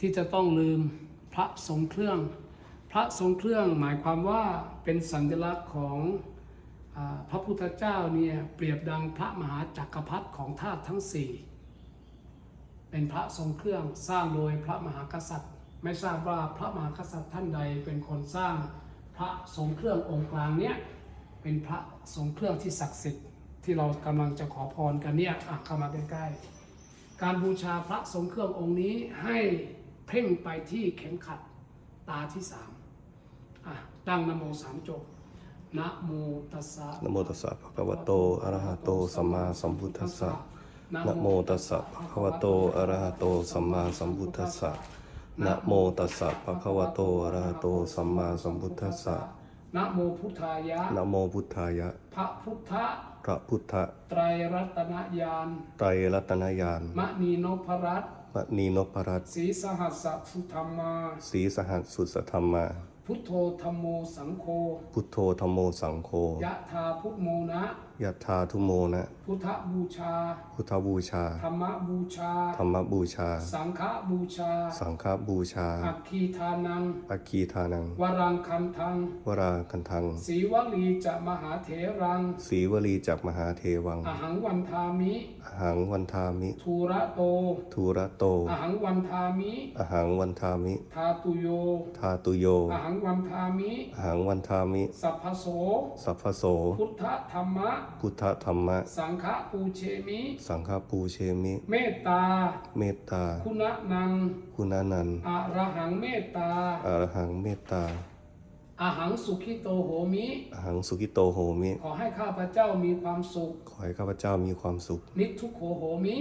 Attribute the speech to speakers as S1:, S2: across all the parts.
S1: ที่จะต้องลืมพระทรงเครื่อง พระทรงเครื่องหมายความว่าเป็นสัญลักษณ์ของอพระพุทธเจ้าเนี่ยเปรียบดังพระมหาจักรพรรดิของธาตุทั้งสี่เป็นพระทรงเครื่องสร้างโดยพระมหากษัตริย์ ไม่ทราบว่าพระมหากษัตริย์ท่านใดเป็นคนสร้างพระทรงเครื่ององค์กลางเนี่ยเป็นพระทรงเครื่องที่ศักดิ์สิทธิ์ที่เรากำลังจะขอพรกันเนี่ยเข้ามาใกล้ๆการบูชาพระทรงเครื่ององค์นี้ให้ เพ่งไปที่เข็มขัดตาที่สามอะตั้งนะโมสามจบนะโมตัสสะ
S2: นะโมตัสสะภะคะวะโตอะระหะโตสัมมาสัมพุทธัสสะนะโมตัสสะภะคะวะโตอะระหะโตสัมมาสัมพุทธัสสะนะโมตัสสะภะคะวะโตอะระหะโตสัมมาสัมพุทธัสสะ
S1: นะโมพุทธายะ
S2: นะโมพุทธายะ
S1: พระพุทธ
S2: พระพุทธ
S1: ไตรรัตนญาณ
S2: ไตรรัตนญาณ
S1: มณีนพรัตน์
S2: มณีนพรัตน์
S1: ศรีสหัสสุธรรมา
S2: ศรีสหัสสุสธรรมา
S1: พุทโธธรรมโมสังโฆ
S2: พุทโธธรรมโมสังโฆ
S1: ยะธาพุทโมนะ
S2: ยัตถาทุโมนะ
S1: พุทธบูชา
S2: พุทธบูชา
S1: ธรรมบูชา
S2: ธรรมบูชา
S1: สังฆบูชา
S2: สังฆบูชา
S1: อัคคีทานัง
S2: อัคคีทานัง
S1: วรังคันทัง
S2: วราคันทัง
S1: สีวลีจะมหาเถรัง
S2: สีวลีจากมหาเทวัง
S1: อหังวันทามิ
S2: อหังวันทามิ
S1: ทูระโต
S2: ทูระโต
S1: อหังวันทามิ
S2: อหังวันทามิ
S1: ทาตุโย
S2: ทาตุโย
S1: อหังวันทามิ
S2: อหังวันทามิ
S1: สัพพโส
S2: สัพพโส
S1: พุทธธรรมะ
S2: พุทธธรรมะ
S1: สังฆปูเชมิ
S2: สังฆปูเชมิ
S1: เมตตา
S2: เมตตา
S1: คุณนัง
S2: คุณานันต์
S1: อะระหังเมตตา
S2: อรหังเมตตา
S1: อาหังสุขิโตโหมิ
S2: อหังสุกิโตโหมิ
S1: ขอให้ข้าพเจ้ามีความสุข
S2: ขอให้ข้าพเจ้ามีความสุข
S1: นิทุกโขโหมิ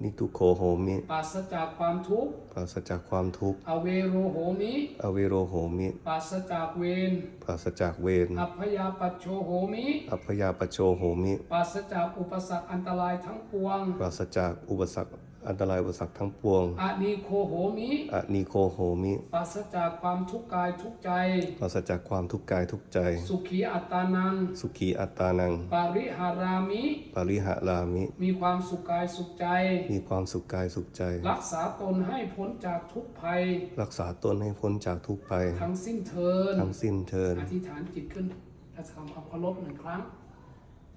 S2: นิทุกโขโหมิ
S1: ปราศจากความทุกข์
S2: ปราศจากความทุกข์
S1: อเวโรโหมิ
S2: อเวโรโหมิ
S1: ปราศจากเวร
S2: ปราศจากเวร
S1: อัพยาปัจโชโหมิ
S2: อัพยาปโชโหมิ
S1: ปราศจากอุปสรรคอันตรายทั้งปวง
S2: ปราศจากอุปสรรค อันตรายอุปสรรคทั้งปวง
S1: อานีโคโหมิ
S2: อะนิโคโหมิ
S1: ปราศจากความทุกข์กายทุกข์ใจ
S2: ปราศจากความทุกข์กายทุกข์ใจ
S1: สุขีอัตตานัง
S2: สุขีอัตตานัง
S1: ปาริหารามิ
S2: ปริหารามิ
S1: มีความสุขกายสุขใจ
S2: มีความสุขกายสุขใจ
S1: รักษาตนให้พ้นจากทุกภัย
S2: รักษาตนให้พ้นจากทุกข์ภัย
S1: ทั้งสิ้นเทิน
S2: ทั้งสิ้นเทิน
S1: อธิษฐานจิตขึ้นและทำความเคารพหนึ่งครั้ง